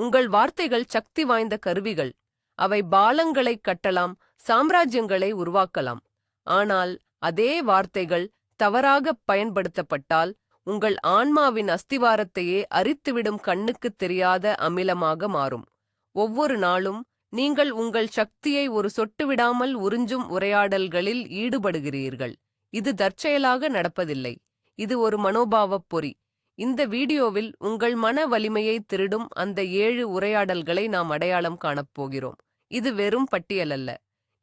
உங்கள் வார்த்தைகள் சக்தி வாய்ந்த கருவிகள். அவை பாலங்களை கட்டலாம் சாம்ராஜ்யங்களை உருவாக்கலாம். ஆனால் அதே வார்த்தைகள் தவறாக பயன்படுத்தப்பட்டால் உங்கள் ஆன்மாவின் அஸ்திவாரத்தையே அரித்துவிடும் கண்ணுக்குத் தெரியாத அமிலமாக மாறும். ஒவ்வொரு நாளும் நீங்கள் உங்கள் சக்தியை ஒரு சொட்டு விடாமல் உறிஞ்சும் உரையாடல்களில் ஈடுபடுகிறீர்கள். இது தற்செயலாக நடப்பதில்லை. இது ஒரு மனோபாவப் பொறி. இந்த வீடியோவில் உங்கள் மன வலிமையை திருடும் அந்த ஏழு உரையாடல்களை நாம் அடையாளம் காணப்போகிறோம் இது வெறும் பட்டியலல்ல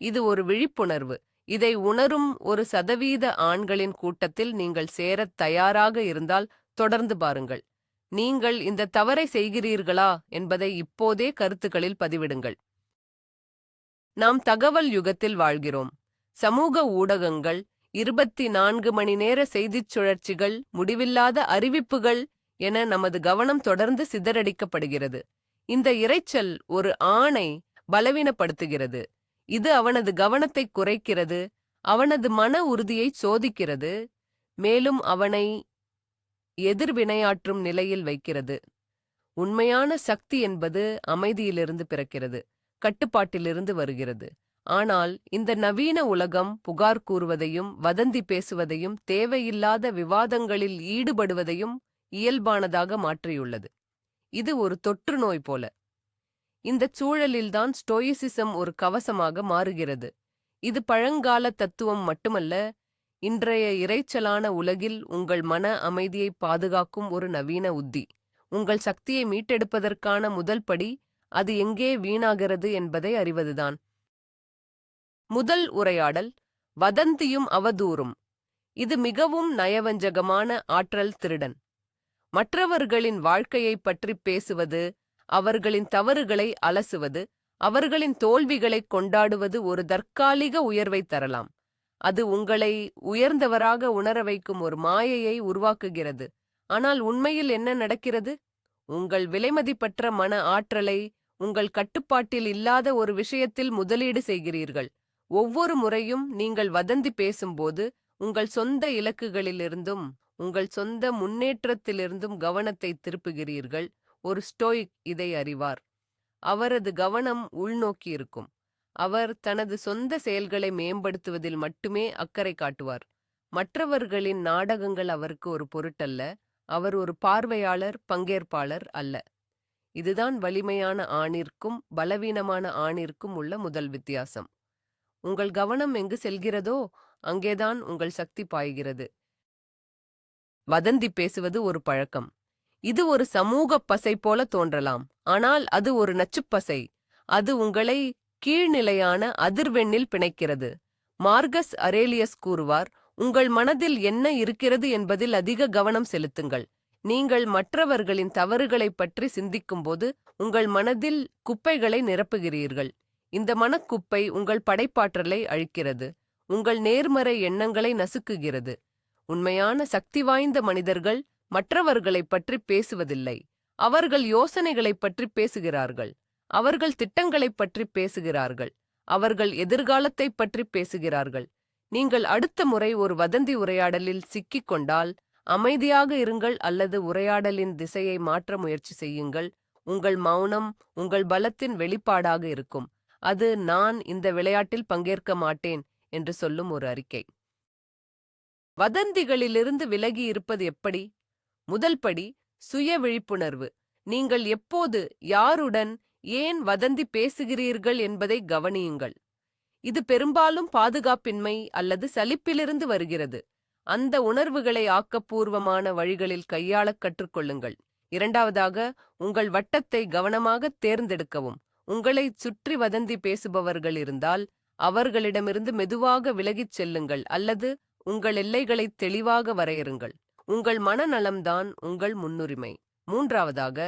இது ஒரு விழிப்புணர்வு. இதை உணரும் ஒரு சதவீத ஆண்களின் கூட்டத்தில் நீங்கள் சேரத் தயாராக இருந்தால் தொடர்ந்து பாருங்கள். நீங்கள் இந்த தவறை செய்கிறீர்களா என்பதை இப்போதே கருத்துக்களில் பதிவிடுங்கள். நாம் தகவல் யுகத்தில் வாழ்கிறோம். சமூக ஊடகங்கள் இருபத்தி நான்கு மணி நேர செய்திச் சுழற்சிகள் முடிவில்லாத அறிவிப்புகள் என நமது கவனம் தொடர்ந்து சிதறடிக்கப்படுகிறது. இந்த இரைச்சல் ஒரு ஆணை பலவீனப்படுத்துகிறது. இது அவனது கவனத்தை குறைக்கிறது அவனது மன உறுதியை சோதிக்கிறது மேலும் அவனை எதிர்வினையாற்றும் நிலையில் வைக்கிறது. உண்மையான சக்தி என்பது அமைதியிலிருந்து பிறக்கிறது கட்டுப்பாட்டிலிருந்து வருகிறது. ஆனால் இந்த நவீன உலகம் புகார் கூறுவதையும் வதந்தி பேசுவதையும் தேவையில்லாத விவாதங்களில் ஈடுபடுவதையும் இயல்பானதாக மாற்றியுள்ளது. இது ஒரு தொற்று நோய் போல. இந்தச் சூழலில்தான் ஸ்டோயிசிசம் ஒரு கவசமாக மாறுகிறது. இது பழங்கால தத்துவம் மட்டுமல்ல இன்றைய இரைச்சலான உலகில் உங்கள் மன அமைதியை பாதுகாக்கும் ஒரு நவீன உத்தி. உங்கள் சக்தியை மீட்டெடுப்பதற்கான முதல் படி அது எங்கே வீணாகிறது என்பதை அறிவதுதான். முதல் உரையாடல் வதந்தியும் அவதூறும் இது மிகவும் நயவஞ்சகமான ஆற்றல் திருடன். மற்றவர்களின் வாழ்க்கையைப் பற்றி பேசுவது அவர்களின் தவறுகளை அலசுவது அவர்களின் தோல்விகளைக் கொண்டாடுவது ஒரு தற்காலிக உயர்வை தரலாம். அது உங்களை உயர்ந்தவராக உணர வைக்கும் ஒரு மாயையை உருவாக்குகிறது. ஆனால் உண்மையில் என்ன நடக்கிறது? உங்கள் விலைமதிப்பற்ற மன ஆற்றலை உங்கள் கட்டுப்பாட்டில் இல்லாத ஒரு விஷயத்தில் முதலீடு செய்கிறீர்கள். ஒவ்வொரு முறையும் நீங்கள் வதந்தி பேசும்போது உங்கள் சொந்த இலக்குகளிலிருந்தும் உங்கள் சொந்த முன்னேற்றத்திலிருந்தும் கவனத்தை திருப்புகிறீர்கள். ஒரு ஸ்டோயிக் இதை அறிவார். அவரது கவனம் உள்நோக்கி இருக்கும். அவர் தனது சொந்த செயல்களை மேம்படுத்துவதில் மட்டுமே அக்கறை காட்டுவார். மற்றவர்களின் நாடகங்கள் அவருக்கு ஒரு பொருட்டல்ல. அவர் ஒரு பார்வையாளர் பங்கேற்பாளர் அல்ல. இதுதான் வலிமையான ஆணிற்கும் பலவீனமான ஆணிற்கும் உள்ள முதல் வித்தியாசம். உங்கள் கவனம் எங்கு செல்கிறதோ அங்கேதான் உங்கள் சக்தி பாய்கிறது. வதந்தி பேசுவது ஒரு பழக்கம். இது ஒரு சமூக பசை போல தோன்றலாம். ஆனால் அது ஒரு நச்சுப்பசை அது உங்களை கீழ்நிலையான அதிர்வெண்ணில் பிணைக்கிறது. மார்கஸ் அரேலியஸ் கூறுவார் உங்கள் மனதில் என்ன இருக்கிறது என்பதில் அதிக கவனம் செலுத்துங்கள். நீங்கள் மற்றவர்களின் தவறுகளைப் பற்றி சிந்திக்கும்போது உங்கள் மனதில் குப்பைகளை நிரப்புகிறீர்கள். இந்த மனக்குப்பை உங்கள் படைப்பாற்றலை அழிக்கிறது. உங்கள் நேர்மறை எண்ணங்களை நசுக்குகிறது. உண்மையான சக்தி வாய்ந்த மனிதர்கள் மற்றவர்களைப் பற்றி பேசுவதில்லை. அவர்கள் யோசனைகளைப் பற்றி பேசுகிறார்கள். அவர்கள் திட்டங்களைப் பற்றி பேசுகிறார்கள். அவர்கள் எதிர்காலத்தைப் பற்றி பேசுகிறார்கள். நீங்கள் அடுத்த முறை ஒரு வதந்தி உரையாடலில் சிக்கிக் கொண்டால் அமைதியாக இருங்கள் அல்லது உரையாடலின் திசையை மாற்ற முயற்சி செய்யுங்கள். உங்கள் மௌனம் உங்கள் பலத்தின் வெளிப்பாடாக இருக்கும். அது நான் இந்த விளையாட்டில் பங்கேற்க மாட்டேன் என்று சொல்லும் ஒரு அறிக்கை. வதந்திகளிலிருந்து விலகி இருப்பது எப்படி? முதல் படி சுய விழிப்புணர்வு. நீங்கள் எப்போது யாருடன் ஏன் வதந்தி பேசுகிறீர்கள் என்பதை கவனியுங்கள். இது பெரும்பாலும் பாதுகாப்பின்மை அல்லது சலிப்பிலிருந்து வருகிறது. அந்த உணர்வுகளை ஆக்கப்பூர்வமான வழிகளில் கையாளக் கற்றுக்கொள்ளுங்கள். இரண்டாவதாக உங்கள் வட்டத்தை கவனமாக தேர்ந்தெடுக்கவும். உங்களைச் சுற்றி வதந்தி பேசுபவர்கள் இருந்தால் அவர்களிடமிருந்து மெதுவாக விலகிச் செல்லுங்கள் அல்லது உங்கள் எல்லைகளை தெளிவாக வரையறுங்கள். உங்கள் மனநலம்தான் உங்கள் முன்னுரிமை. மூன்றாவதாக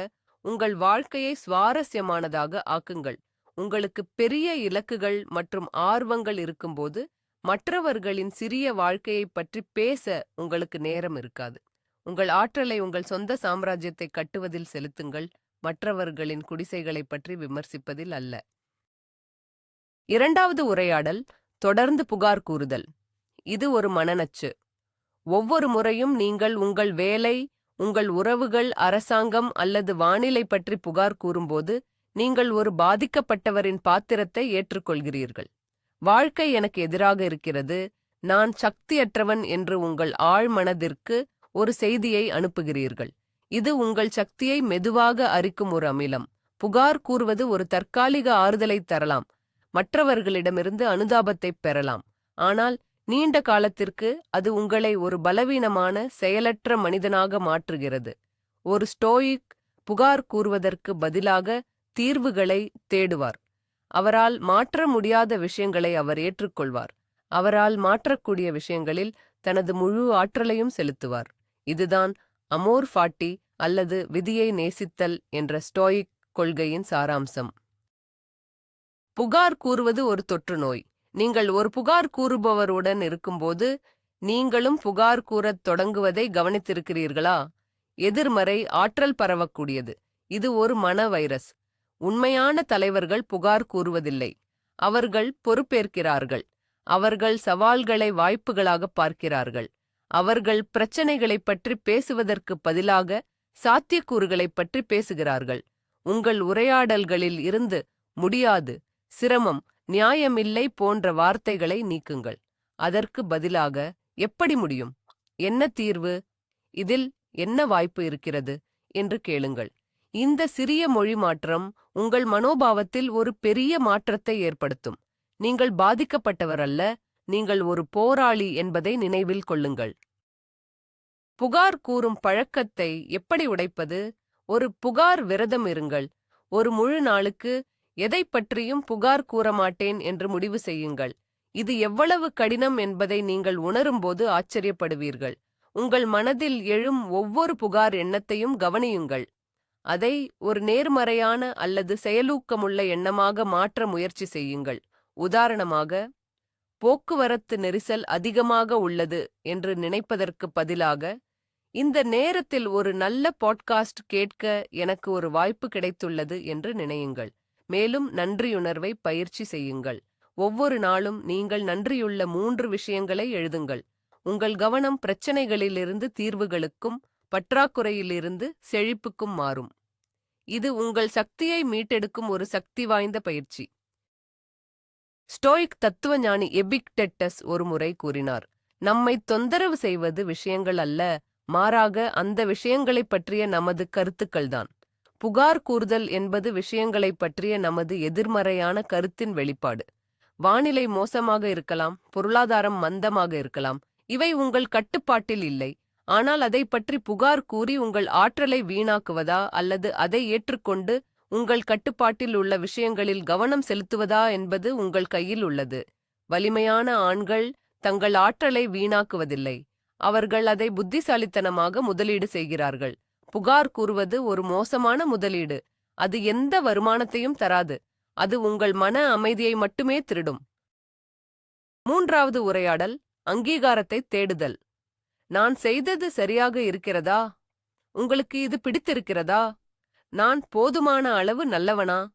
உங்கள் வாழ்க்கையை சுவாரஸ்யமானதாக ஆக்குங்கள். உங்களுக்கு பெரிய இலக்குகள் மற்றும் ஆர்வங்கள் இருக்கும்போது மற்றவர்களின் சிறிய வாழ்க்கையைப் பற்றி பேச உங்களுக்கு நேரம் இருக்காது. உங்கள் ஆற்றலை உங்கள் சொந்த சாம்ராஜ்யத்தை கட்டுவதில் செலுத்துங்கள். மற்றவர்களின் குடிசைகளைப் பற்றி விமர்சிப்பதில் அல்ல. இரண்டாவது உரையாடல் தொடர்ந்து புகார் கூறுதல். இது ஒரு மனநச்சு. ஒவ்வொரு முறையும் நீங்கள் உங்கள் வேலை உங்கள் உறவுகள் அரசாங்கம் அல்லது வானிலை பற்றி புகார் கூறும்போது நீங்கள் ஒரு பாதிக்கப்பட்டவரின் பாத்திரத்தை ஏற்றுக்கொள்கிறீர்கள். வாழ்க்கை எனக்கு எதிராக இருக்கிறது. நான் சக்தியற்றவன் என்று உங்கள் ஆழ்மனதிற்கு ஒரு செய்தியை அனுப்புகிறீர்கள். இது உங்கள் சக்தியை மெதுவாக அரிக்கும் ஒரு அமிலம். புகார் கூறுவது ஒரு தற்காலிக ஆறுதலை தரலாம். மற்றவர்களிடமிருந்து அனுதாபத்தைப் பெறலாம். ஆனால் நீண்ட காலத்திற்கு அது உங்களை ஒரு பலவீனமான செயலற்ற மனிதனாக மாற்றுகிறது. ஒரு ஸ்டோயிக் புகார் கூறுவதற்கு பதிலாக தீர்வுகளை தேடுவார். அவரால் மாற்ற முடியாத விஷயங்களை அவர் ஏற்றுக்கொள்வார். அவரால் மாற்றக்கூடிய விஷயங்களில் தனது முழு ஆற்றலையும் செலுத்துவார். இதுதான் அமோர் ஃபாட்டி அல்லது விதியை நேசித்தல் என்ற ஸ்டோயிக் கொள்கையின் சாராம்சம். புகார் கூறுவது ஒரு தொற்று நோய். நீங்கள் ஒரு புகார் கூறுபவருடன் இருக்கும்போது நீங்களும் புகார் கூறத் தொடங்குவதை கவனித்திருக்கிறீர்களா? எதிர்மறை ஆற்றல் பரவக்கூடியது. இது ஒரு மன வைரஸ். உண்மையான தலைவர்கள் புகார் கூறுவதில்லை. அவர்கள் பொறுப்பேற்கிறார்கள். அவர்கள் சவால்களை வாய்ப்புகளாக பார்க்கிறார்கள். அவர்கள் பிரச்சனைகளைப் பற்றி பேசுவதற்கு பதிலாக சாத்தியக்கூறுகளைப் பற்றி பேசுகிறார்கள். உங்கள் உரையாடல்களில் இருந்து முடியாது சிரமம் நியாயமில்லை போன்ற வார்த்தைகளை நீக்குங்கள். அதற்கு பதிலாக எப்படி முடியும்? என்ன தீர்வு? இதில் என்ன வாய்ப்பு இருக்கிறது? என்று கேளுங்கள். இந்த சிறிய மொழி மாற்றம் உங்கள் மனோபாவத்தில் ஒரு பெரிய மாற்றத்தை ஏற்படுத்தும். நீங்கள் பாதிக்கப்பட்டவர் அல்ல நீங்கள் ஒரு போராளி என்பதை நினைவில் கொள்ளுங்கள். புகார் கூறும் பழக்கத்தை எப்படி உடைப்பது? ஒரு புகார் விரதம் இருங்கள். ஒரு முழு நாளுக்கு எதைப் பற்றியும் புகார் கூற மாட்டேன் என்று முடிவு செய்யுங்கள். இது எவ்வளவு கடினம் என்பதை நீங்கள் உணரும்போது ஆச்சரியப்படுவீர்கள். உங்கள் மனதில் எழும் ஒவ்வொரு புகார் எண்ணத்தையும் கவனியுங்கள். அதை ஒரு நேர்மறையான அல்லது செயலூக்கமுள்ள எண்ணமாக மாற்ற முயற்சி செய்யுங்கள். உதாரணமாக போக்குவரத்து நெரிசல் அதிகமாக உள்ளது என்று நினைப்பதற்கு பதிலாக இந்த நேரத்தில் ஒரு நல்ல பாட்காஸ்ட் கேட்க எனக்கு ஒரு வாய்ப்பு கிடைத்துள்ளது என்று நினையுங்கள். மேலும் நன்றியுணர்வை பயிற்சி செய்யுங்கள். ஒவ்வொரு நாளும் நீங்கள் நன்றியுள்ள மூன்று விஷயங்களை எழுதுங்கள். உங்கள் கவனம் பிரச்சனைகளிலிருந்து தீர்வுகளுக்கும் பற்றாக்குறையிலிருந்து செழிப்புக்கும் மாறும். இது உங்கள் சக்தியை மீட்டெடுக்கும் ஒரு சக்தி வாய்ந்த பயிற்சி. ஸ்டோயிக் தத்துவஞானி எபிக்டெட்டஸ் ஒருமுறை கூறினார் நம்மை தொந்தரவு செய்வது விஷயங்கள் அல்ல மாறாக அந்த விஷயங்களைப் பற்றிய நமது கருத்துக்கள்தான் புகார் கூறுதல் என்பது விஷயங்களைப் பற்றிய நமது எதிர்மறையான கருத்தின் வெளிப்பாடு. வானிலை மோசமாக இருக்கலாம் பொருளாதாரம் மந்தமாக இருக்கலாம் இவை உங்கள் கட்டுப்பாட்டில் இல்லை. ஆனால் அதை பற்றி புகார் கூறி உங்கள் ஆற்றலை வீணாக்குவதா அல்லது அதை ஏற்றுக்கொண்டு உங்கள் கட்டுப்பாட்டில் உள்ள விஷயங்களில் கவனம் செலுத்துவதா என்பது உங்கள் கையில் உள்ளது. வலிமையான ஆண்கள் தங்கள் ஆற்றலை வீணாக்குவதில்லை. அவர்கள் அதை புத்திசாலித்தனமாக முதலீடு செய்கிறார்கள். புகார் கூறுவது ஒரு மோசமான முதலீடு. அது எந்த வருமானத்தையும் தராது. அது உங்கள் மன அமைதியை மட்டுமே திருடும். மூன்றாவது உரையாடல் அங்கீகாரத்தை தேடுதல். நான் செய்தது சரியாக இருக்கிறதா? உங்களுக்கு இது பிடித்திருக்கிறதா? நான் போதுமான அளவு நல்லவனா?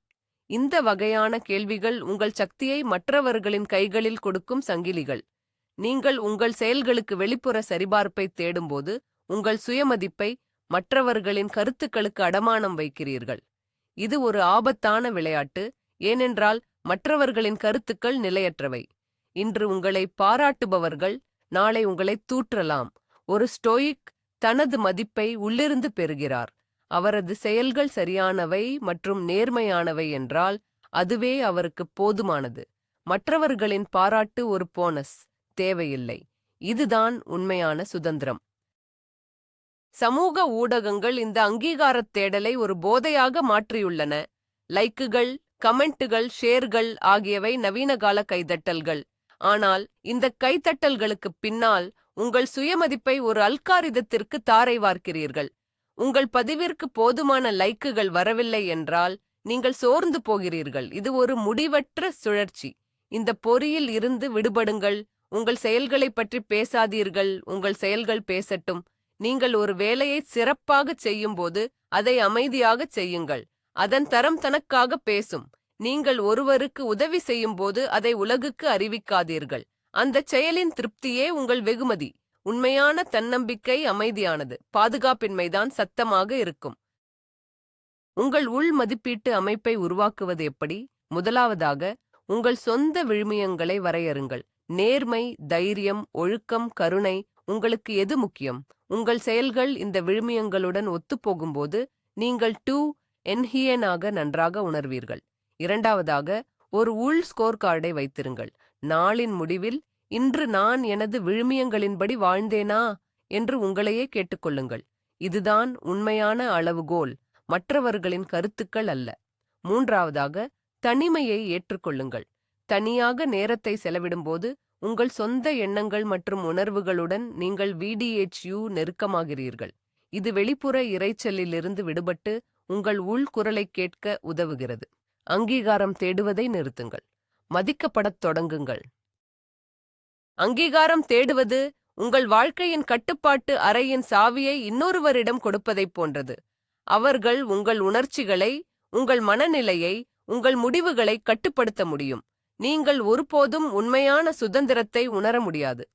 இந்த வகையான கேள்விகள் உங்கள் சக்தியை மற்றவர்களின் கைகளில் கொடுக்கும் சங்கிலிகள். நீங்கள் உங்கள் செயல்களுக்கு வெளிப்புற சரிபார்ப்பை தேடும்போது உங்கள் சுயமதிப்பை மற்றவர்களின் கருத்துக்களுக்கு அடமானம் வைக்கிறீர்கள். இது ஒரு ஆபத்தான விளையாட்டு ஏனென்றால் மற்றவர்களின் கருத்துக்கள் நிலையற்றவை. இன்று உங்களை பாராட்டுபவர்கள் நாளை உங்களை தூற்றலாம். ஒரு ஸ்டோயிக் தனது மதிப்பை உள்ளிருந்து பெறுகிறார். அவரது செயல்கள் சரியானவை மற்றும் நேர்மையானவை என்றால் அதுவே அவருக்கு போதுமானது. மற்றவர்களின் பாராட்டு ஒரு போனஸ் தேவையில்லை. இதுதான் உண்மையான சுதந்திரம். சமூக ஊடகங்கள் இந்த அங்கீகாரத் தேடலை ஒரு போதையாக மாற்றியுள்ளன. லைக்குகள் கமெண்ட்டுகள் ஷேர்கள் ஆகியவை நவீனகால கைதட்டல்கள். ஆனால் இந்த கைத்தட்டல்களுக்கு பின்னால் உங்கள் சுயமதிப்பை ஒரு அல்காரிதத்திற்கு தாரை வார்க்கிறீர்கள். உங்கள் பதிவிற்கு போதுமான லைக்குகள் வரவில்லை என்றால் நீங்கள் சோர்ந்து போகிறீர்கள். இது ஒரு முடிவற்ற சுழற்சி. இந்த பொறியில் இருந்து விடுபடுங்கள். உங்கள் செயல்களைப் பற்றி பேசாதீர்கள். உங்கள் செயல்கள் பேசட்டும். நீங்கள் ஒரு வேலையை சிறப்பாகச் செய்யும்போது அதை அமைதியாகச் செய்யுங்கள். அதன் தரம் தனக்காக பேசும். நீங்கள் ஒருவருக்கு உதவி செய்யும்போது அதை உலகுக்கு அறிவிக்காதீர்கள். அந்தச் செயலின் திருப்தியே உங்கள் வெகுமதி. உண்மையான தன்னம்பிக்கை அமைதியானது. பாதுகாப்பின்மைதான் சத்தமாக இருக்கும். உங்கள் உள் மதிப்பீட்டு அமைப்பை உருவாக்குவது எப்படி? முதலாவதாக உங்கள் சொந்த விழுமியங்களை வரையறுங்கள். நேர்மை தைரியம் ஒழுக்கம் கருணை உங்களுக்கு எது முக்கியம்? உங்கள் செயல்கள் இந்த விழுமியங்களுடன் ஒத்துப்போகும்போது நீங்கள் டூ என்ஹியனாக நன்றாக உணர்வீர்கள். இரண்டாவதாக ஒரு உள் ஸ்கோர் கார்டை வைத்திருங்கள். நாளின் முடிவில் இன்று நான் எனது விழுமியங்களின்படி வாழ்ந்தேனா என்று உங்களையே கேட்டுக்கொள்ளுங்கள். இதுதான் உண்மையான அளவுகோல். மற்றவர்களின் கருத்துக்கள் அல்ல. மூன்றாவதாக தனிமையை ஏற்றுக்கொள்ளுங்கள். தனியாக நேரத்தை செலவிடும்போது உங்கள் சொந்த எண்ணங்கள் மற்றும் உணர்வுகளுடன் நீங்கள் விடிஎச்யூ நெருக்கமாகிறீர்கள். இது வெளிப்புற இரைச்சலிலிருந்து விடுபட்டு உங்கள் உள் குரலைக் கேட்க உதவுகிறது. அங்கீகாரம் தேடுவதை நிறுத்துங்கள். மதிக்கப்படத் தொடங்குங்கள். அங்கீகாரம் தேடுவது உங்கள் வாழ்க்கையின் கட்டுப்பாட்டு அறையின் சாவியை இன்னொருவரிடம் கொடுப்பதைப் போன்றது. அவர்கள் உங்கள் உணர்ச்சிகளை உங்கள் மனநிலையை உங்கள் முடிவுகளை கட்டுப்படுத்த முடியும். நீங்கள் ஒருபோதும் உண்மையான சுதந்திரத்தை உணர முடியாது.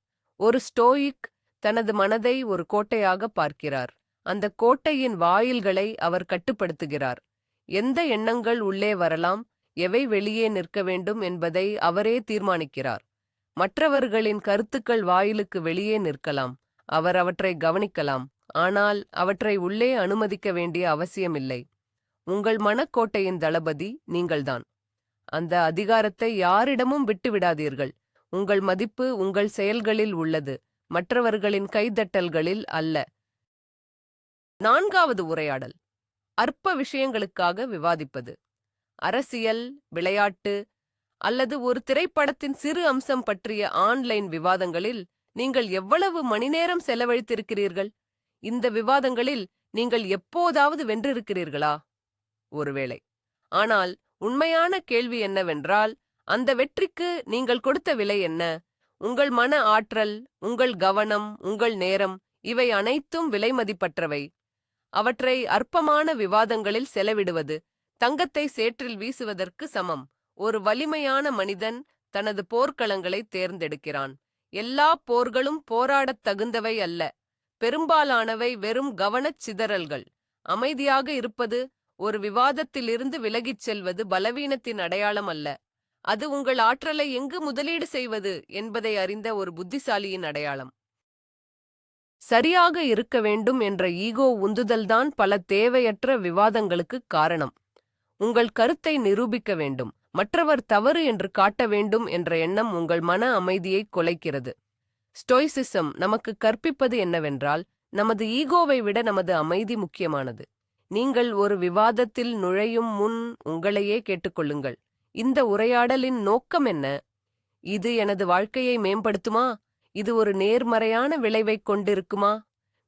ஒரு ஸ்டோயிக் தனது மனதை ஒரு கோட்டையாக பார்க்கிறார். அந்த கோட்டையின் வாயில்களை அவர் கட்டுப்படுத்துகிறார். எந்த எண்ணங்கள் உள்ளே வரலாம் எவை வெளியே நிற்க வேண்டும் என்பதை அவரே தீர்மானிக்கிறார். மற்றவர்களின் கருத்துக்கள் வாயிலுக்கு வெளியே நிற்கலாம். அவர் அவற்றை கவனிக்கலாம். ஆனால் அவற்றை உள்ளே அனுமதிக்க வேண்டிய அவசியமில்லை. உங்கள் மனக்கோட்டையின் தளபதி நீங்கள்தான். அந்த அதிகாரத்தை யாரிடமும் விட்டுவிடாதீர்கள். உங்கள் மதிப்பு உங்கள் செயல்களில் உள்ளது. மற்றவர்களின் கைதட்டல்களில் அல்ல. நான்காவது உரையாடல். அற்ப விஷயங்களுக்காக விவாதிப்பது. அரசியல் விளையாட்டு அல்லது ஒரு திரைப்படத்தின் சிறு அம்சம் பற்றிய ஆன்லைன் விவாதங்களில் நீங்கள் எவ்வளவு மணிநேரம் செலவழித்திருக்கிறீர்கள்? இந்த விவாதங்களில் நீங்கள் எப்போதாவது வென்றிருக்கிறீர்களா? ஒருவேளை. ஆனால் உண்மையான கேள்வி என்னவென்றால் அந்த வெற்றிக்கு நீங்கள் கொடுத்த விலை என்ன? உங்கள் மன ஆற்றல் உங்கள் கவனம் உங்கள் நேரம் இவை அனைத்தும் விலைமதிப்பற்றவை அவற்றை அற்பமான விவாதங்களில் செலவிடுவது தங்கத்தை சேற்றில் வீசுவதற்கு சமம். ஒரு வலிமையான மனிதன் தனது போர்க்களங்களை தேர்ந்தெடுக்கிறான். எல்லா போர்களும் போராடத் தகுந்தவை அல்ல. பெரும்பாலானவை வெறும் கவனச் சிதறல்கள். அமைதியாக இருப்பது ஒரு விவாதத்திலிருந்து விலகிச் செல்வது பலவீனத்தின் அடையாளம் அல்ல. அது உங்கள் ஆற்றலை எங்கு முதலீடு செய்வது என்பதை அறிந்த ஒரு புத்திசாலியின் அடையாளம். சரியாக இருக்க வேண்டும் என்ற ஈகோ உந்துதல்தான் பல தேவையற்ற விவாதங்களுக்கு காரணம். உங்கள் கருத்தை நிரூபிக்க வேண்டும். மற்றவர் தவறு என்று காட்ட வேண்டும் என்ற எண்ணம் உங்கள் மன அமைதியை குலைக்கிறது. ஸ்டோய்சிசம் நமக்கு கற்பிப்பது என்னவென்றால் நமது ஈகோவை விட நமது அமைதி முக்கியமானது. நீங்கள் ஒரு விவாதத்தில் நுழையும் முன் உங்களையே கேட்டுக்கொள்ளுங்கள். இந்த உரையாடலின் நோக்கம் என்ன? இது எனது வாழ்க்கையை மேம்படுத்துமா? இது ஒரு நேர்மறையான விளைவைக் கொண்டிருக்குமா?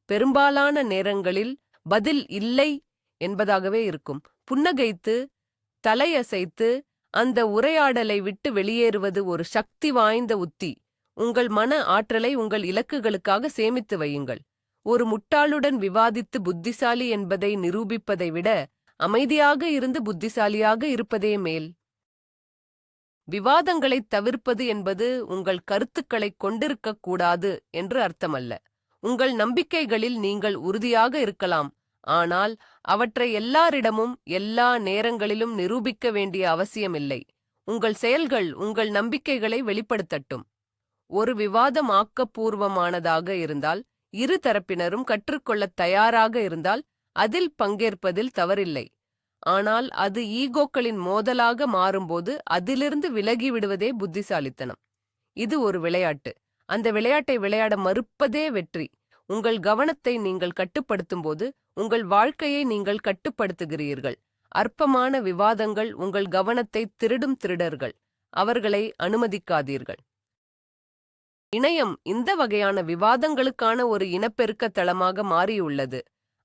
பெரும்பாலான நேரங்களில் பதில் இல்லை என்பதாகவே இருக்கும். புன்னகைத்து தலையசைத்து அந்த உரையாடலை விட்டு வெளியேறுவது ஒரு சக்தி வாய்ந்த உத்தி. உங்கள் மன ஆற்றலை உங்கள் இலக்குகளுக்காக சேமித்து வையுங்கள். ஒரு முட்டாளுடன் விவாதித்து புத்திசாலி என்பதை நிரூபிப்பதை விட அமைதியாக இருந்து புத்திசாலியாக இருப்பதே மேல். விவாதங்களைத் தவிர்ப்பது என்பது உங்கள் கருத்துக்களைக் கொண்டிருக்கக் கூடாது என்று அர்த்தமல்ல. உங்கள் நம்பிக்கைகளில் நீங்கள் உறுதியாக இருக்கலாம். ஆனால் அவற்றை எல்லாரிடமும் எல்லா நேரங்களிலும் நிரூபிக்க வேண்டிய அவசியமில்லை. உங்கள் செயல்கள் உங்கள் நம்பிக்கைகளை வெளிப்படுத்தட்டும். ஒரு விவாதம் ஆக்கப்பூர்வமானதாக இருந்தால் இரு தரப்பினரும் கற்றுக்கொள்ளத் தயாராக இருந்தால் அதில் பங்கேற்பதில் தவறில்லை. ஆனால் அது ஈகோக்களின் மோதலாக மாறும்போது அதிலிருந்து விலகி விடுவதே புத்திசாலித்தனம். இது ஒரு விளையாட்டு. அந்த விளையாட்டை விளையாட மறுப்பதே வெற்றி. உங்கள் கவனத்தை நீங்கள் கட்டுப்படுத்தும்போது உங்கள் வாழ்க்கையை நீங்கள் கட்டுப்படுத்துகிறீர்கள். அற்பமான விவாதங்கள் உங்கள் கவனத்தை திருடும் திருடர்கள். அவர்களை அனுமதிக்காதீர்கள். இணையம் இந்த வகையான விவாதங்களுக்கான ஒரு இனப்பெருக்க தளமாக மாறியுள்ளது.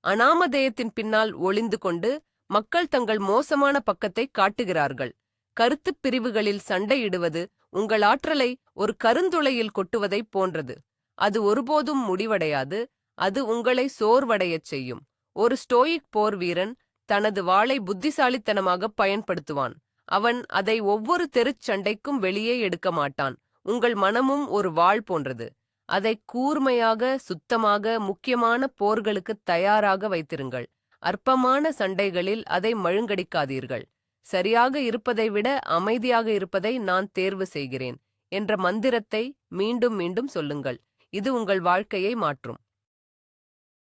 அனாமதேயத்தின் பின்னால் ஒளிந்து கொண்டு மக்கள் தங்கள் மோசமான பக்கத்தை காட்டுகிறார்கள். கருத்துப் பிரிவுகளில் சண்டையிடுவது உங்கள் ஆற்றலை ஒரு கருந்துளையில் கொட்டுவதைப் போன்றது. அது ஒருபோதும் முடிவடையாது அது உங்களை சோர்வடையச் செய்யும். ஒரு ஸ்டோயிக் போர் வீரன் தனது வாளை புத்திசாலித்தனமாக பயன்படுத்துவான். அவன் அதை ஒவ்வொரு தெருச் சண்டைக்கும் வெளியே எடுக்க மாட்டான். உங்கள் மனமும் ஒரு வாள் போன்றது. அதை கூர்மையாக சுத்தமாக முக்கியமான போர்களுக்கு தயாராக வைத்திருங்கள். அற்பமான சண்டைகளில் அதை மழுங்கடிக்காதீர்கள். சரியாக இருப்பதை விட அமைதியாக இருப்பதை நான் தேர்வு செய்கிறேன். என்ற மந்திரத்தை மீண்டும் மீண்டும் சொல்லுங்கள். இது உங்கள் வாழ்க்கையை மாற்றும்.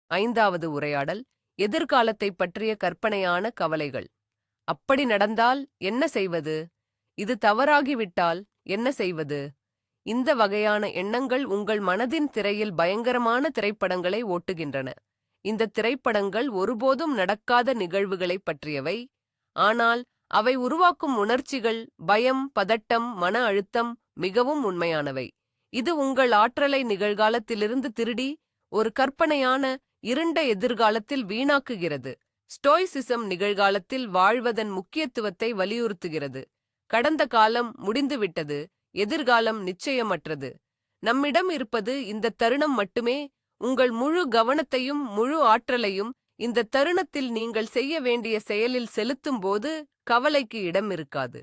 ஐந்தாவது உரையாடல் எதிர்காலத்தை பற்றிய கற்பனையான கவலைகள். அப்படி நடந்தால் என்ன செய்வது? இது தவறாகிவிட்டால் என்ன செய்வது? இந்த வகையான எண்ணங்கள் உங்கள் மனதின் திரையில் பயங்கரமான திரைப்படங்களை ஓட்டுகின்றன. இந்த திரைப்படங்கள் ஒருபோதும் நடக்காத நிகழ்வுகளைப் பற்றியவை. ஆனால் அவை உருவாக்கும் உணர்ச்சிகள் பயம் பதட்டம் மன அழுத்தம் மிகவும் உண்மையானவை. இது உங்கள் ஆற்றலை நிகழ்காலத்திலிருந்து திருடி ஒரு கற்பனையான இருண்ட எதிர்காலத்தில் வீணாக்குகிறது. ஸ்டோய்சிசம் நிகழ்காலத்தில் வாழ்வதன் முக்கியத்துவத்தை வலியுறுத்துகிறது. கடந்த காலம் முடிந்துவிட்டது எதிர்காலம் நிச்சயமற்றது. நம்மிடம் இருப்பது இந்த தருணம் மட்டுமே உங்கள் முழு கவனத்தையும் முழு ஆற்றலையும் இந்த தருணத்தில் நீங்கள் செய்ய வேண்டிய செயலில் செலுத்தும் போது கவலைக்கு இடம் இருக்காது.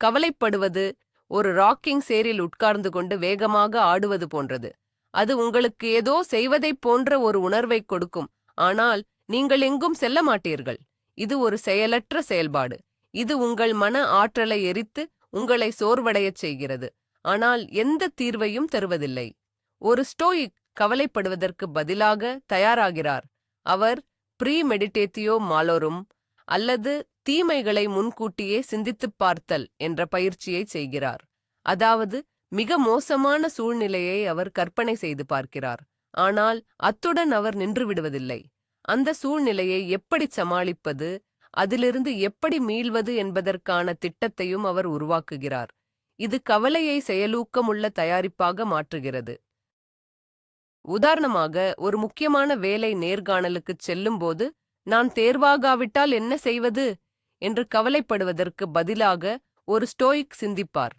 கவலைப்படுவது ஒரு ராக்கிங் சேரில் உட்கார்ந்து கொண்டு வேகமாக ஆடுவது போன்றது. அது உங்களுக்கு ஏதோ செய்வதைப் போன்ற ஒரு உணர்வைக் கொடுக்கும். ஆனால் நீங்கள் எங்கும் செல்ல மாட்டீர்கள். இது ஒரு செயலற்ற செயல்பாடு. இது உங்கள் மன ஆற்றலை எரித்து உங்களை சோர்வடையச் செய்கிறது. ஆனால் எந்த தீர்வையும் தருவதில்லை. ஒரு ஸ்டோயிக் கவலைப்படுவதற்கு பதிலாக தயாராகிறார். அவர் ப்ரீ மெடிடேத்தியோ மாலோரும் அல்லது தீமைகளை முன்கூட்டியே சிந்தித்துப் பார்த்தல் என்ற பயிற்சியை செய்கிறார். அதாவது மிக மோசமான சூழ்நிலையை அவர் கற்பனை செய்து பார்க்கிறார். ஆனால் அத்துடன் அவர் நின்றுவிடுவதில்லை அந்த சூழ்நிலையை எப்படி சமாளிப்பது அதிலிருந்து எப்படி மீள்வது என்பதற்கான திட்டத்தையும் அவர் உருவாக்குகிறார். இது கவலையை செயலூக்கமுள்ள தயாரிப்பாக மாற்றுகிறது. உதாரணமாக ஒரு முக்கியமான வேலை நேர்காணலுக்குச் செல்லும்போது நான் தேர்வாகாவிட்டால் என்ன செய்வது? என்று கவலைப்படுவதற்கு பதிலாக ஒரு ஸ்டோயிக் சிந்திப்பார்.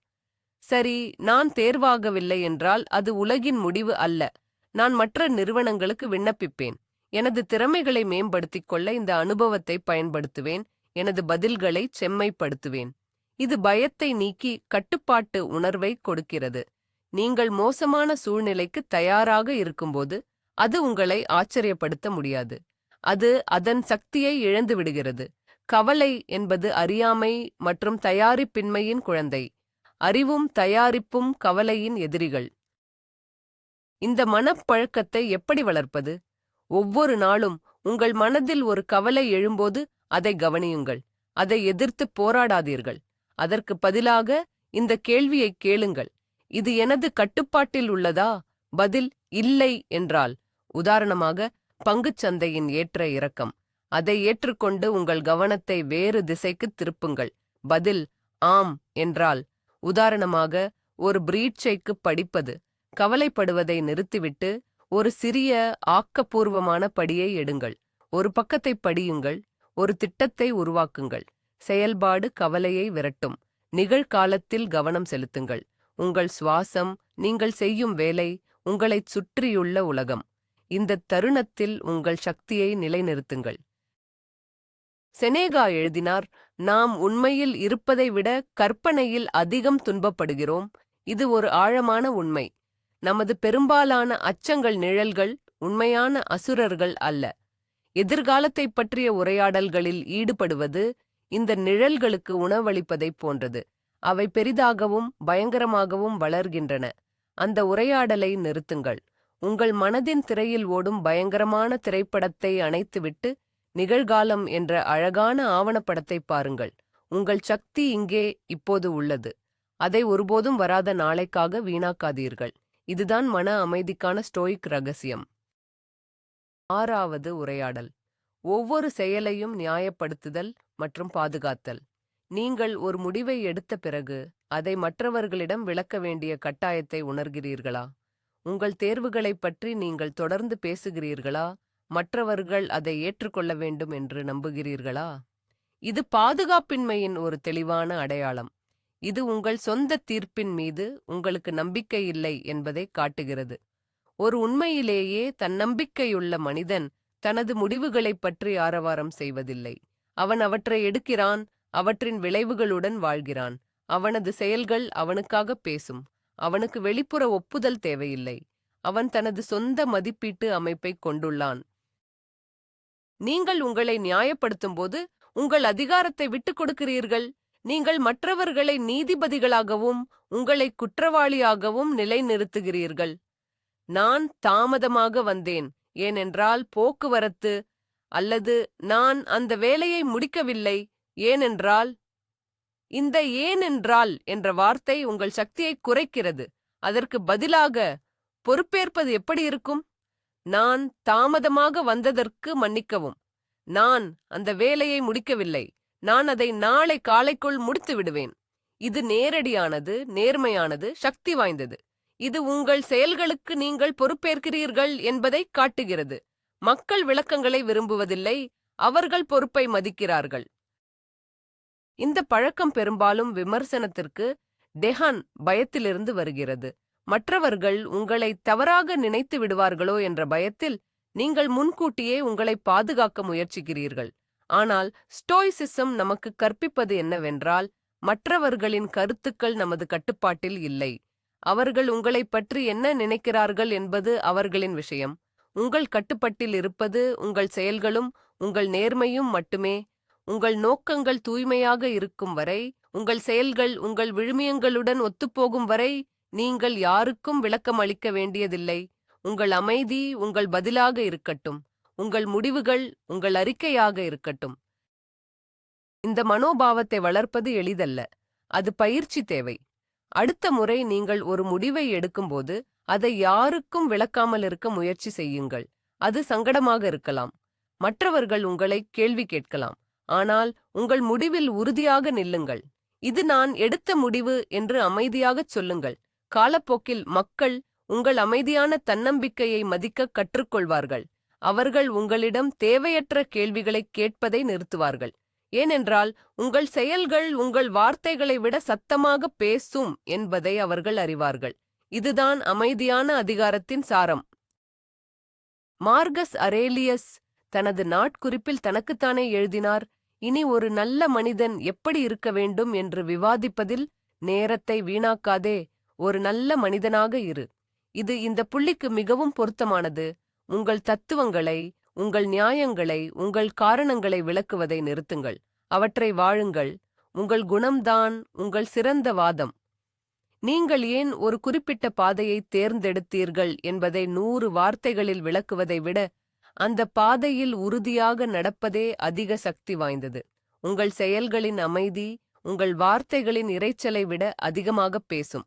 சரி நான் தேர்வாகவில்லை என்றால் அது உலகின் முடிவு அல்ல. நான் மற்ற நிறுவனங்களுக்கு விண்ணப்பிப்பேன். எனது திறமைகளை மேம்படுத்திக் கொள்ள இந்த அனுபவத்தை பயன்படுத்துவேன். எனது பதில்களை செம்மைப்படுத்துவேன். இது பயத்தை நீக்கி கட்டுப்பாட்டு உணர்வை கொடுக்கிறது. நீங்கள் மோசமான சூழ்நிலைக்கு தயாராக இருக்கும்போது அது உங்களை ஆச்சரியப்படுத்த முடியாது. அது அதன் சக்தியை இழந்து விடுகிறது கவலை என்பது அறியாமை மற்றும் தயாரிப்பின்மையின் குழந்தை. அறிவும் தயாரிப்பும் கவலையின் எதிரிகள். இந்த மனப்பழக்கத்தை எப்படி வளர்ப்பது? ஒவ்வொரு நாளும் உங்கள் மனதில் ஒரு கவலை எழும்போது அதை கவனியுங்கள். அதை எதிர்த்து போராடாதீர்கள். அதற்கு பதிலாக இந்த கேள்வியைக் கேளுங்கள். இது எனது கட்டுப்பாட்டில் உள்ளதா? பதில் இல்லை என்றால். உதாரணமாக பங்குச் சந்தையின் ஏற்ற இறக்கம். அதை ஏற்றுக்கொண்டு உங்கள் கவனத்தை வேறு திசைக்குத் திருப்புங்கள். பதில் ஆம் என்றால் உதாரணமாக ஒரு பிரீட்சைக்கு படிப்பது. கவலைப்படுவதை நிறுத்திவிட்டு ஒரு சிறிய ஆக்கப்பூர்வமான படியை எடுங்கள். ஒரு பக்கத்தை படியுங்கள். ஒரு திட்டத்தை உருவாக்குங்கள். செயல்பாடு கவலையை விரட்டும். நிகழ்காலத்தில் கவனம் செலுத்துங்கள். உங்கள் சுவாசம் நீங்கள் செய்யும் வேலை உங்களைச் சுற்றியுள்ள உலகம். இந்த தருணத்தில் உங்கள் சக்தியை நிலைநிறுத்துங்கள். செனேகா எழுதினார் நாம் உண்மையில் இருப்பதை விட கற்பனையில் அதிகம் துன்பப்படுகிறோம். இது ஒரு ஆழமான உண்மை. நமது பெரும்பாலான அச்சங்கள் நிழல்கள் உண்மையான அசுரர்கள் அல்ல. எதிர்காலத்தைப் பற்றிய உரையாடல்களில் ஈடுபடுவது இந்த நிழல்களுக்கு உணவளிப்பதைப் போன்றது. அவை பெரிதாகவும் பயங்கரமாகவும் வளர்கின்றன. அந்த உரையாடலை நிறுத்துங்கள். உங்கள் மனதின் திரையில் ஓடும் பயங்கரமான திரைப்படத்தை அணைத்துவிட்டு நிகழ்காலம் என்ற அழகான ஆவணப்படத்தை பாருங்கள். உங்கள் சக்தி இங்கே இப்போது உள்ளது. அதை ஒருபோதும் வராத நாளைக்காக வீணாக்காதீர்கள். இதுதான் மன அமைதிக்கான ஸ்டோயிக் ரகசியம். ஆறாவது உரையாடல். ஒவ்வொரு செயலையும் நியாயப்படுத்துதல் மற்றும் பாதுகாத்தல். நீங்கள் ஒரு முடிவை எடுத்த பிறகு அதை மற்றவர்களிடம் விளக்க வேண்டிய கட்டாயத்தை உணர்கிறீர்களா? உங்கள் தேர்வுகளைப் பற்றி நீங்கள் தொடர்ந்து பேசுகிறீர்களா? மற்றவர்கள் அதை ஏற்றுக்கொள்ள வேண்டும் என்று நம்புகிறீர்களா? இது பாதுகாப்பின்மையின் ஒரு தெளிவான அடையாளம். இது உங்கள் சொந்த தீர்ப்பின் மீது உங்களுக்கு நம்பிக்கை இல்லை என்பதை காட்டுகிறது. ஒரு உண்மையிலேயே தன்னம்பிக்கையுள்ள மனிதன் தனது முடிவுகளைப் பற்றி ஆரவாரம் செய்வதில்லை. அவன் அவற்றை எடுக்கிறான் அவற்றின் விளைவுகளுடன் வாழ்கிறான். அவனது செயல்கள் அவனுக்காக பேசும். அவனுக்கு வெளிப்புற ஒப்புதல் தேவையில்லை. அவன் தனது சொந்த மதிப்பீட்டு அமைப்பை கொண்டுள்ளான். நீங்கள் உங்களை நியாயப்படுத்தும்போது உங்கள் அதிகாரத்தை விட்டுக் கொடுக்கிறீர்கள் நீங்கள் மற்றவர்களை நீதிபதிகளாகவும் உங்களை குற்றவாளியாகவும் நிலைநிறுத்துகிறீர்கள். நான் தாமதமாக வந்தேன் ஏனென்றால் போக்குவரத்து அல்லது நான் அந்த வேலையை முடிக்கவில்லை ஏனென்றால் இந்த ஏனென்றால் என்ற வார்த்தை உங்கள் சக்தியை குறைக்கிறது. அதற்கு பதிலாக பொறுப்பேற்பது எப்படி இருக்கும்? நான் தாமதமாக வந்ததற்கு மன்னிக்கவும். நான் அந்த வேலையை முடிக்கவில்லை. நான் அதை நாளை காலைக்குள் முடித்து விடுவேன். இது நேரடியானது நேர்மையானது சக்தி வாய்ந்தது. இது உங்கள் செயல்களுக்கு நீங்கள் பொறுப்பேற்கிறீர்கள் என்பதை காட்டுகிறது. மக்கள் விளக்கங்களை விரும்புவதில்லை அவர்கள் பொறுப்பை மதிக்கிறார்கள். இந்த பழக்கம் பெரும்பாலும் விமர்சனத்திற்கு டெஹான் பயத்திலிருந்து வருகிறது. மற்றவர்கள் உங்களை தவறாக நினைத்து விடுவார்களோ என்ற பயத்தில் நீங்கள் முன்கூட்டியே உங்களை பாதுகாக்க முயற்சிக்கிறீர்கள். ஆனால் ஸ்டோய்சிசம் நமக்கு கற்பிப்பது என்னவென்றால் மற்றவர்களின் கருத்துக்கள் நமது கட்டுப்பாட்டில் இல்லை. அவர்கள் உங்களைப் பற்றி என்ன நினைக்கிறார்கள் என்பது அவர்களின் விஷயம். உங்கள் கட்டுப்பட்டில் இருப்பது உங்கள் செயல்களும் உங்கள் நேர்மையும் மட்டுமே. உங்கள் நோக்கங்கள் தூய்மையாக இருக்கும் வரை உங்கள் செயல்கள் உங்கள் விழுமியங்களுடன் ஒத்துப்போகும் வரை நீங்கள் யாருக்கும் விளக்கம் அளிக்க வேண்டியதில்லை. உங்கள் அமைதி உங்கள் பதிலாக இருக்கட்டும். உங்கள் முடிவுகள் உங்கள் அறிக்கையாக இருக்கட்டும். இந்த மனோபாவத்தை வளர்ப்பது எளிதல்ல. அது பயிற்சி தேவை. அடுத்த முறை நீங்கள் ஒரு முடிவை எடுக்கும்போது அதை யாருக்கும் விளக்காமல் இருக்க முயற்சி செய்யுங்கள். அது சங்கடமாக இருக்கலாம். மற்றவர்கள் உங்களை கேள்வி கேட்கலாம். ஆனால் உங்கள் முடிவில் உறுதியாக நில்லுங்கள். இது நான் எடுத்த முடிவு என்று அமைதியாகச் சொல்லுங்கள். காலப்போக்கில் மக்கள் உங்கள் அமைதியான தன்னம்பிக்கையை மதிக்க கற்றுக்கொள்வார்கள். அவர்கள் உங்களிடம் தேவையற்ற கேள்விகளை கேட்பதை நிறுத்துவார்கள். ஏனென்றால் உங்கள் செயல்கள் உங்கள் வார்த்தைகளை விட சத்தமாக பேசும் என்பதை அவர்கள் அறிவார்கள். இதுதான் அமைதியான அதிகாரத்தின் சாரம். மார்கஸ் அரேலியஸ் தனது நாட்குறிப்பில் தனக்குத்தானே எழுதினார் இனி ஒரு நல்ல மனிதன் எப்படி இருக்க வேண்டும்? என்று விவாதிப்பதில் நேரத்தை வீணாக்காதே. ஒரு நல்ல மனிதனாக இரு. இது இந்த புள்ளிக்கு மிகவும் பொருத்தமானது. உங்கள் தத்துவங்களை உங்கள் நியாயங்களை உங்கள் காரணங்களை விளக்குவதை நிறுத்துங்கள். அவற்றை வாழுங்கள். உங்கள் குணம்தான் உங்கள் சிறந்த வாதம். நீங்கள் ஏன் ஒரு குறிப்பிட்ட பாதையை தேர்ந்தெடுத்தீர்கள் என்பதை நூறு வார்த்தைகளில் விளக்குவதை விட அந்த பாதையில் உறுதியாக நடப்பதே அதிக சக்தி வாய்ந்தது. உங்கள் செயல்களின் அமைதி உங்கள் வார்த்தைகளின் இரைச்சலை விட அதிகமாக பேசும்.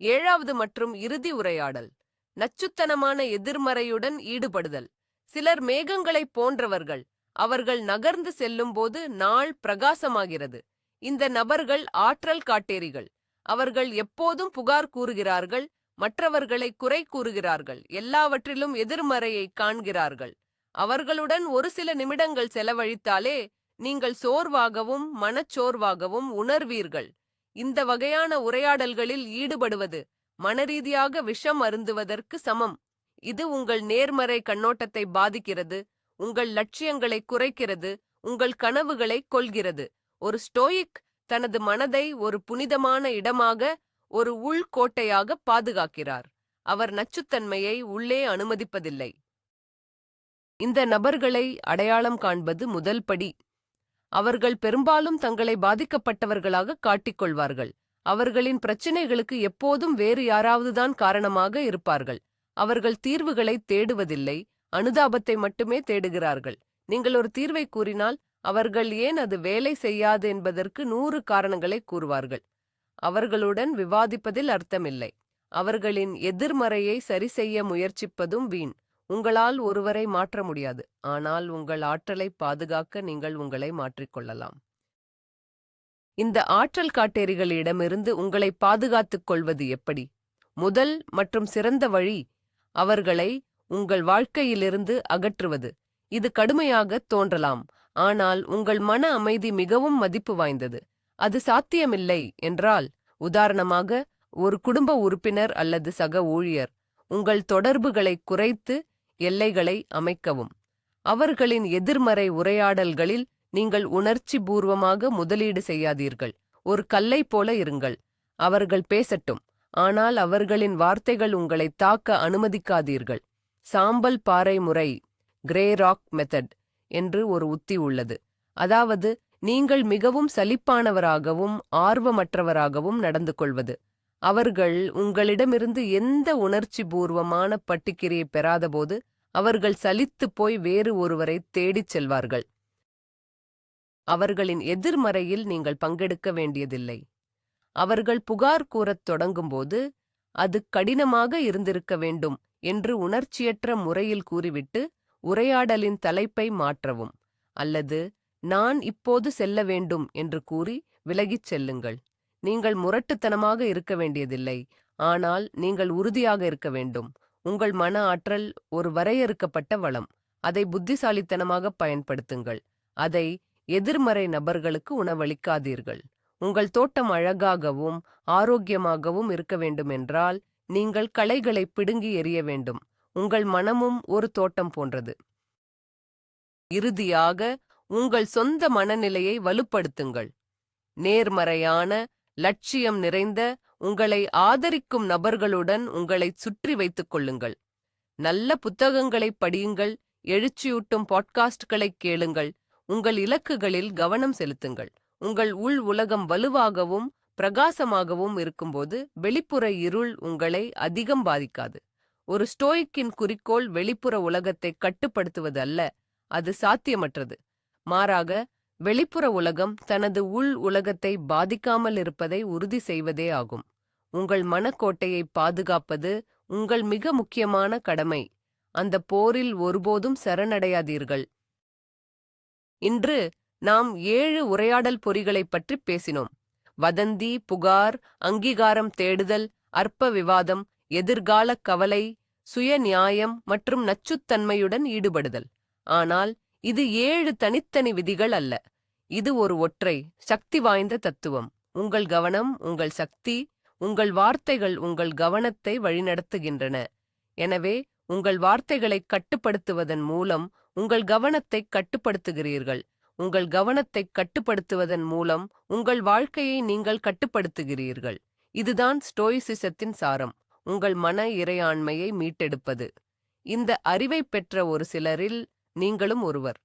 ஏழாவது மற்றும் இறுதி உரையாடல். நச்சுத்தனமான எதிர்மறையுடன் ஈடுபடுதல். சிலர் மேகங்களைப் போன்றவர்கள். அவர்கள் நகர்ந்து செல்லும்போது நாள் பிரகாசமாகிறது. இந்த நபர்கள் ஆற்றல் காட்டேரிகள். அவர்கள் எப்போதும் புகார் கூறுகிறார்கள் மற்றவர்களை குறை கூறுகிறார்கள் எல்லாவற்றிலும் எதிர்மறையை காண்கிறார்கள். அவர்களுடன் ஒரு சில நிமிடங்கள் செலவழித்தாலே நீங்கள் சோர்வாகவும் மனச்சோர்வாகவும் உணர்வீர்கள். இந்த வகையான உரையாடல்களில் ஈடுபடுவது மனரீதியாக விஷம் அருந்துவதற்கு சமம். இது உங்கள் நேர்மறை கண்ணோட்டத்தை பாதிக்கிறது உங்கள் லட்சியங்களை குறைக்கிறது உங்கள் கனவுகளை கொள்கிறது. ஒரு ஸ்டோயிக் தனது மனதை ஒரு புனிதமான இடமாக ஒரு உள்கோட்டையாக பாதுகாக்கிறார். அவர் நச்சுத்தன்மையை உள்ளே அனுமதிப்பதில்லை. இந்த நபர்களை அடையாளம் காண்பது முதல் படி. அவர்கள் பெரும்பாலும் தங்களை பாதிக்கப்பட்டவர்களாக காட்டிக்கொள்வார்கள். அவர்களின் பிரச்சினைகளுக்கு எப்போதும் வேறு யாராவதுதான் காரணமாக இருப்பார்கள். அவர்கள் தீர்வுகளை தேடுவதில்லை அனுதாபத்தை மட்டுமே தேடுகிறார்கள். நீங்கள் ஒரு தீர்வை கூறினால் அவர்கள் ஏன் அது வேலை செய்யாது என்பதற்கு நூறு காரணங்களை கூறுவார்கள். அவர்களுடன் விவாதிப்பதில் அர்த்தமில்லை. அவர்களின் எதிர்மறையை சரிசெய்ய முயற்சிப்பதும் வீண். உங்களால் ஒருவரை மாற்ற முடியாது. ஆனால் உங்கள் ஆற்றலை பாதுகாக்க நீங்கள் உங்களை மாற்றிக்கொள்ளலாம் இந்த ஆற்றல் காட்டேரிகளிடமிருந்து உங்களை பாதுகாத்துக் கொள்வது எப்படி? முதல் மற்றும் சிறந்த வழி அவர்களை உங்கள் வாழ்க்கையிலிருந்து அகற்றுவது. இது கடுமையாக தோன்றலாம். ஆனால் உங்கள் மன அமைதி மிகவும் மதிப்பு வாய்ந்தது. அது சாத்தியமில்லை என்றால் உதாரணமாக ஒரு குடும்ப உறுப்பினர் அல்லது சக ஊழியர் உங்கள் தொடர்புகளை குறைத்து எல்லைகளை அமைக்கவும். அவர்களின் எதிர்மறை உரையாடல்களில் நீங்கள் உணர்ச்சி பூர்வமாக முதலீடு செய்யாதீர்கள். ஒரு கல்லை போல இருங்கள். அவர்கள் பேசட்டும். ஆனால் அவர்களின் வார்த்தைகள் உங்களை தாக்க அனுமதிக்காதீர்கள். சாம்பல் பாறை முறை கிரே ராக் மெத்தட் என்று ஒரு உத்தி உள்ளது. அதாவது நீங்கள் மிகவும் சலிப்பானவராகவும் ஆர்வமற்றவராகவும் நடந்து கொள்வது. அவர்கள் உங்களிடமிருந்து எந்த உணர்ச்சி பூர்வமான பட்டிக்கிரியை பெறாதபோது அவர்கள் சலித்துப் போய் வேறு ஒருவரை தேடிச் செல்வார்கள். அவர்களின் எதிர்மறையில் நீங்கள் பங்கெடுக்க வேண்டியதில்லை. அவர்கள் புகார் கூறத் தொடங்கும்போது அது கடினமாக இருந்திருக்க வேண்டும் என்று உணர்ச்சியற்ற முறையில் கூறிவிட்டு உரையாடலின் தலைப்பை மாற்றவும் அல்லது நான் இப்போது செல்ல வேண்டும் என்று கூறி விலகிச் செல்லுங்கள். நீங்கள் முரட்டுத்தனமாக இருக்க வேண்டியதில்லை. ஆனால் நீங்கள் உறுதியாக இருக்க வேண்டும். உங்கள் மன ஆற்றல் ஒரு வரையறுக்கப்பட்ட வளம். அதை புத்திசாலித்தனமாக பயன்படுத்துங்கள். அதை எதிர்மறை நபர்களுக்கு உணவளிக்காதீர்கள். உங்கள் தோட்டம் அழகாகவும் ஆரோக்கியமாகவும் இருக்க வேண்டுமென்றால் நீங்கள் களைகளை பிடுங்கி எறிய வேண்டும். உங்கள் மனமும் ஒரு தோட்டம் போன்றது. இறுதியாக உங்கள் சொந்த மனநிலையை வலுப்படுத்துங்கள். நேர்மறையான லட்சியம் நிறைந்த உங்களை ஆதரிக்கும் நபர்களுடன் உங்களை சுற்றி வைத்துக் கொள்ளுங்கள். நல்ல புத்தகங்களை படியுங்கள் எழுச்சியூட்டும் பாட்காஸ்ட்களை கேளுங்கள் உங்கள் இலக்குகளில் கவனம் செலுத்துங்கள். உங்கள் உள் உலகம் வலுவாகவும் பிரகாசமாகவும் இருக்கும்போது வெளிப்புற இருள் உங்களை அதிகம் பாதிக்காது. ஒரு ஸ்டோயிக்கின் குறிக்கோள் வெளிப்புற உலகத்தை கட்டுப்படுத்துவது அல்ல அது சாத்தியமற்றது. மாறாக வெளிப்புற உலகம் தனது உள் உலகத்தை பாதிக்காமல் இருப்பதை உறுதி செய்வதே ஆகும். உங்கள் மனக்கோட்டையை பாதுகாப்பது உங்கள் மிக முக்கியமான கடமை. அந்த போரில் ஒருபோதும் சரணடையாதீர்கள். இன்று நாம் ஏழு உரையாடல் பொறிகளைப் பற்றி பேசினோம். வதந்தி புகார் அங்கீகாரம் தேடுதல் அற்ப விவாதம் எதிர்கால கவலை சுய நியாயம் மற்றும் நச்சுத்தன்மையுடன் ஈடுபடுதல். ஆனால் இது ஏழு தனித்தனி விதிகள் அல்ல. இது ஒரு ஒற்றை சக்தி வாய்ந்த தத்துவம். உங்கள் கவனம் உங்கள் சக்தி உங்கள் வார்த்தைகள் உங்கள் கவனத்தை வழிநடத்துகின்றன. எனவே உங்கள் வார்த்தைகளை கட்டுப்படுத்துவதன் மூலம் உங்கள் கவனத்தை கட்டுப்படுத்துகிறீர்கள். உங்கள் கவனத்தை கட்டுப்படுத்துவதன் மூலம் உங்கள் வாழ்க்கையை நீங்கள் கட்டுப்படுத்துகிறீர்கள். இதுதான் ஸ்டோயிசிசத்தின் சாரம். உங்கள் மன இறையாண்மையை மீட்டெடுப்பது. இந்த அறிவை பெற்ற ஒரு சிலரில் நீங்களும் ஒருவர்.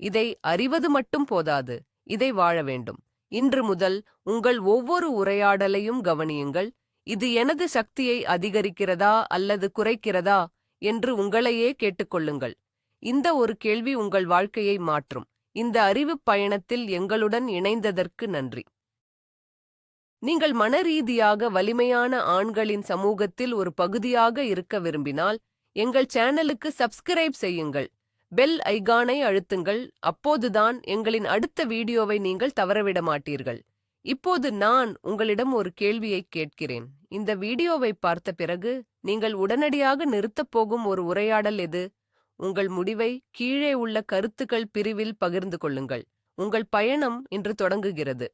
இதை அறிவது மட்டும் போதாது இதை வாழ வேண்டும். இன்று முதல் உங்கள் ஒவ்வொரு உரையாடலையும் கவனியுங்கள். இது எனது சக்தியை அதிகரிக்கிறதா அல்லது குறைக்கிறதா என்று உங்களையே கேட்டுக்கொள்ளுங்கள். இந்த ஒரு கேள்வி உங்கள் வாழ்க்கையை மாற்றும். இந்த அறிவுப் பயணத்தில் எங்களுடன் இணைந்ததற்கு நன்றி. நீங்கள் மனரீதியாக வலிமையான ஆண்களின் சமூகத்தில் ஒரு பகுதியாக இருக்க விரும்பினால் எங்கள் சேனலுக்கு சப்ஸ்கிரைப் செய்யுங்கள். பெல் ஐகானை அழுத்துங்கள். அப்போதுதான் எங்களின் அடுத்த வீடியோவை நீங்கள் தவறவிட மாட்டீர்கள் இப்போது நான் உங்களிடம் ஒரு கேள்வியை கேட்கிறேன். இந்த வீடியோவை பார்த்த பிறகு நீங்கள் உடனடியாக நிறுத்தப் போகும் ஒரு உரையாடல் எது? உங்கள் முடிவை கீழே உள்ள கருத்துக்கள் பிரிவில் பகிர்ந்து கொள்ளுங்கள். உங்கள் பயணம் இன்று தொடங்குகிறது.